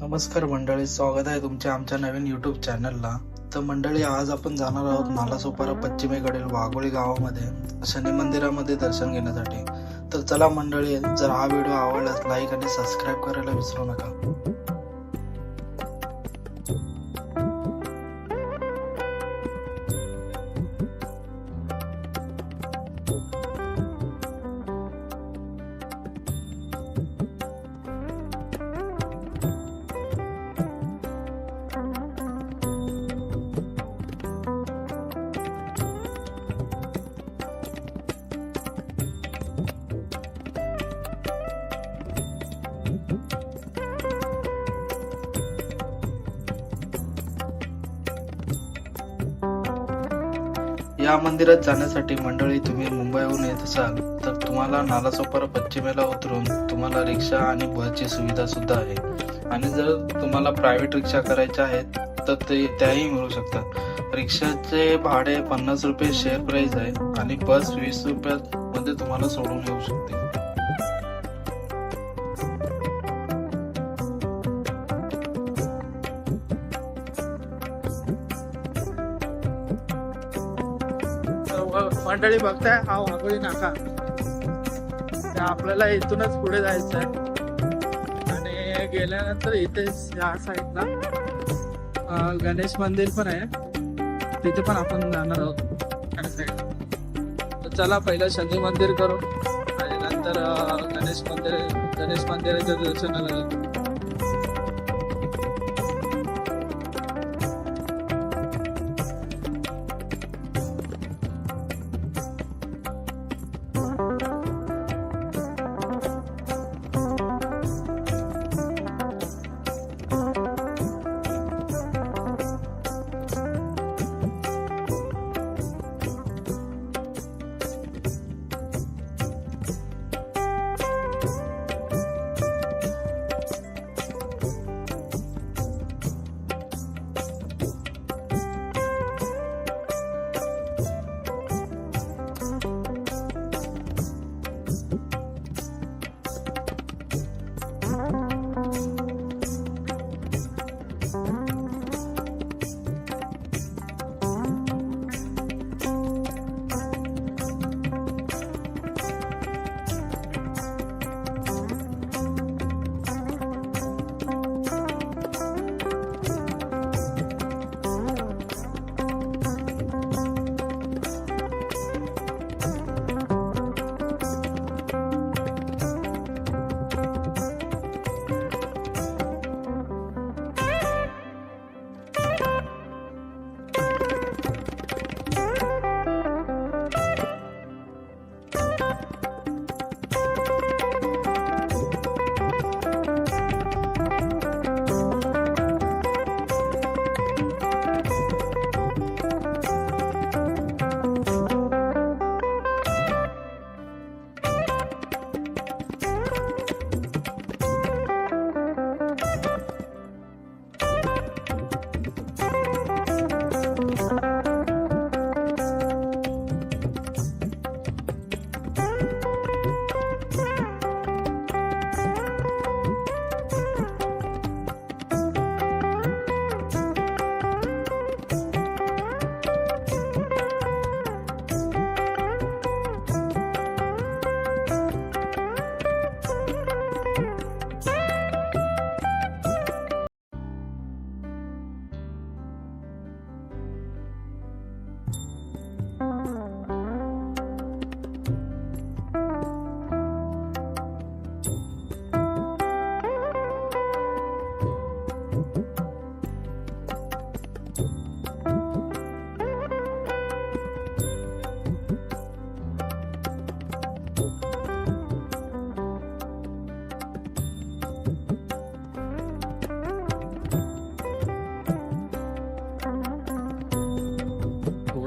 नमस्कार मंडळी स्वागत आहे तुमच्या आमच्या नवीन यूट्यूब चॅनलला तर मंडळी आज आपण जाणार आहोत नालासोपारा पश्चिमेकडील वाघोळी गावामध्ये शनी मंदिरामध्ये दर्शन घेण्यासाठी. तर चला मंडळी जर हा व्हिडिओ आवडला लाईक आणि सबस्क्राईब करायला विसरू नका. या मंदिरात जाण्यासाठी मंडळी तुम्ही मुंबईहून येत असाल तर तुम्हाला नालासोपारा पश्चिमेला उतरून तुम्हाला रिक्षा आणि बसची सुविधा सुद्धा आहे. आणि जर तुम्हाला प्रायव्हेट रिक्षा करायच्या आहेत तर ते त्याही मिळू शकतात. रिक्षाचे भाडे पन्नास रुपये शेअर प्राईज आहे आणि बस वीस रुपयामध्ये तुम्हाला सोडून येऊ शकते. मंडळी बघताय हा वाघोळी नाका. तर आपल्याला इथूनच पुढे जायचं आहे आणि गेल्यानंतर इथेच या साईडला गणेश मंदिर पण आहे. तिथे पण आपण जाणार आहोत. तर. चला पहिलं शनी मंदिर करू. आणि नंतर गणेश मंदिर गणेश मंदिराच्या दर्शनाला जातो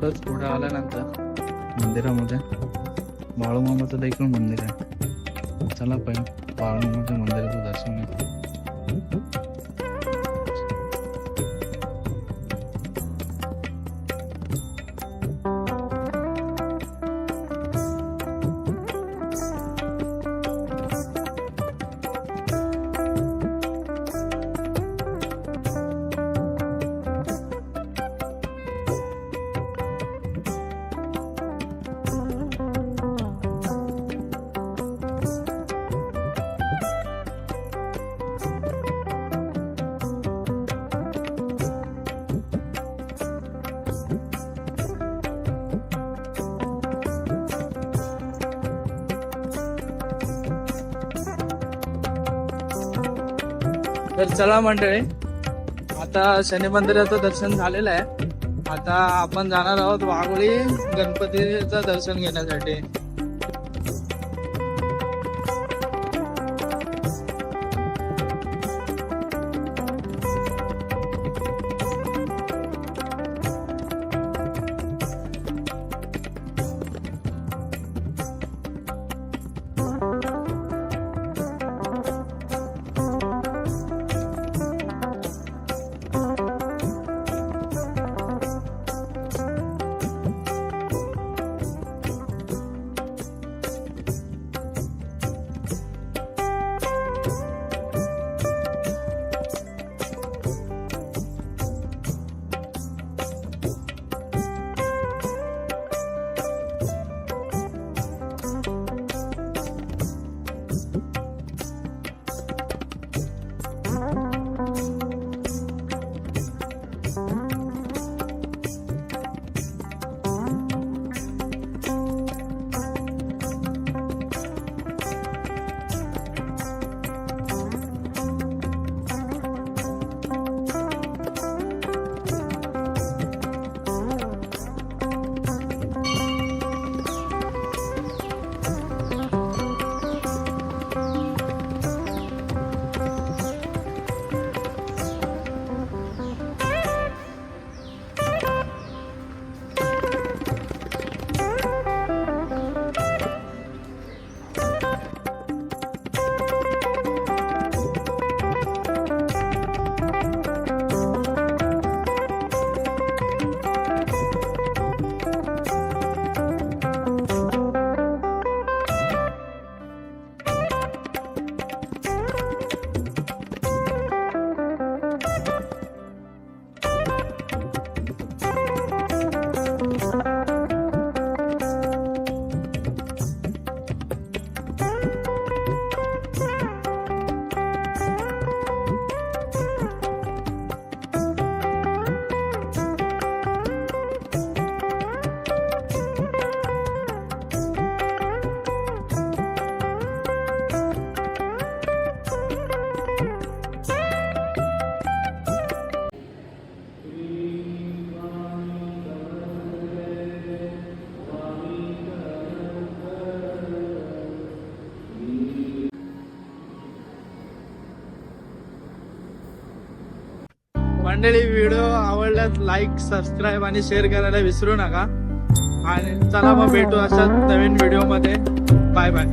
थोडंच पुढे आल्यानंतर. मंदिरामध्ये बाळूमामाचं देखील मंदिर आहे. चला पण बाळूमामाच्या मंदिराचं दर्शन घेऊ तर चला मंडळी आता शनी मंदिराचं दर्शन झालेलं आहे. आता आपण जाणार आहोत वाघोळी गणपतीचं दर्शन घेण्यासाठी. मंडळी व्हिडिओ आवडल्यास लाईक सबस्क्राईब आणि शेअर करायला विसरू नका. आणि चला मग भेटू अशाच नवीन व्हिडिओमध्ये. Bye bye